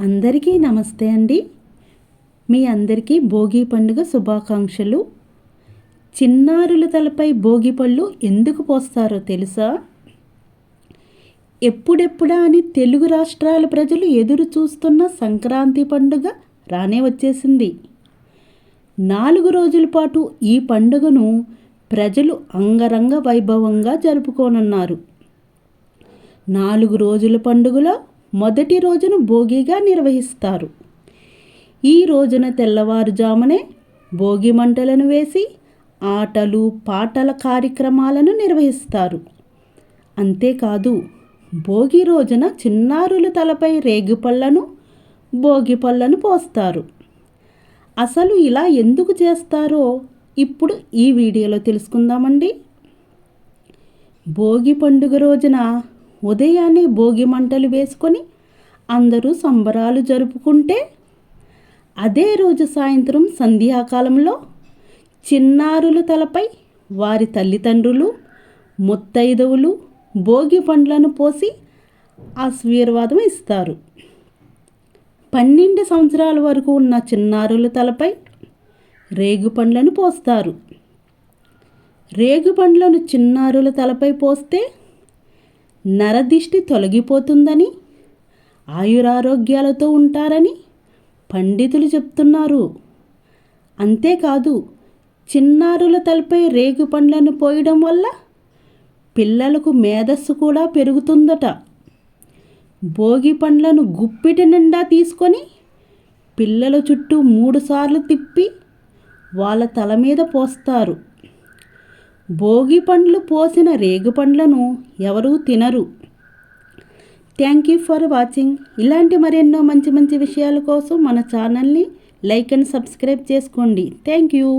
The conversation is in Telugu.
అందరికీ నమస్తే అండి. మీ అందరికీ భోగి పండుగ శుభాకాంక్షలు. చిన్నారుల తలపై భోగి పళ్ళు ఎందుకు పోస్తారో తెలుసా? ఎప్పుడెప్పుడా అని తెలుగు రాష్ట్రాల ప్రజలు ఎదురు చూస్తున్న సంక్రాంతి పండుగ రానే వచ్చేసింది. నాలుగు రోజుల పాటు ఈ పండుగను ప్రజలు అంగరంగ వైభవంగా జరుపుకోనున్నారు. నాలుగు రోజుల పండుగలో మొదటి రోజును భోగిగా నిర్వహిస్తారు. ఈ రోజున తెల్లవారుజామునే భోగి మంటలను వేసి ఆటలు పాటల కార్యక్రమాలను నిర్వహిస్తారు. అంతేకాదు భోగి రోజున చిన్నారుల తలపై రేగిపళ్ళను భోగి పళ్ళను పోస్తారు. అసలు ఇలా ఎందుకు చేస్తారో ఇప్పుడు ఈ వీడియోలో తెలుసుకుందామండి. భోగి పండుగ రోజున ఉదయాన్నే భోగి మంటలు వేసుకొని అందరూ సంబరాలు జరుపుకుంటే అదే రోజు సాయంత్రం సంధ్యాకాలంలో చిన్నారుల తలపై వారి తల్లిదండ్రులు ముత్తైదవులు భోగి పండ్లను పోసి ఆశీర్వాదం ఇస్తారు. పన్నెండు సంవత్సరాల వరకు ఉన్న చిన్నారుల తలపై రేగు పండ్లను పోస్తారు. రేగు పండ్లను చిన్నారుల తలపై పోస్తే నరదిష్టి తొలగిపోతుందని ఆయురారోగ్యాలతో ఉంటారని పండితులు చెప్తున్నారు. అంతేకాదు చిన్నారుల తలపై రేగు పండ్లను పోయడం వల్ల పిల్లలకు మేధస్సు కూడా పెరుగుతుందట. భోగి పండ్లను గుప్పిటి నిండా తీసుకొని పిల్లల చుట్టూ మూడుసార్లు తిప్పి వాళ్ళ తల మీద పోస్తారు. భోగి పండ్లు పోసిన రేగు పండ్లను ఎవరూ తినరు. థ్యాంక్ యూ ఫర్ వాచింగ్ ఇలాంటి మరెన్నో మంచి మంచి విషయాల కోసం మన ఛానల్ని లైక్ అండ్ సబ్స్క్రైబ్ చేసుకోండి. Thank you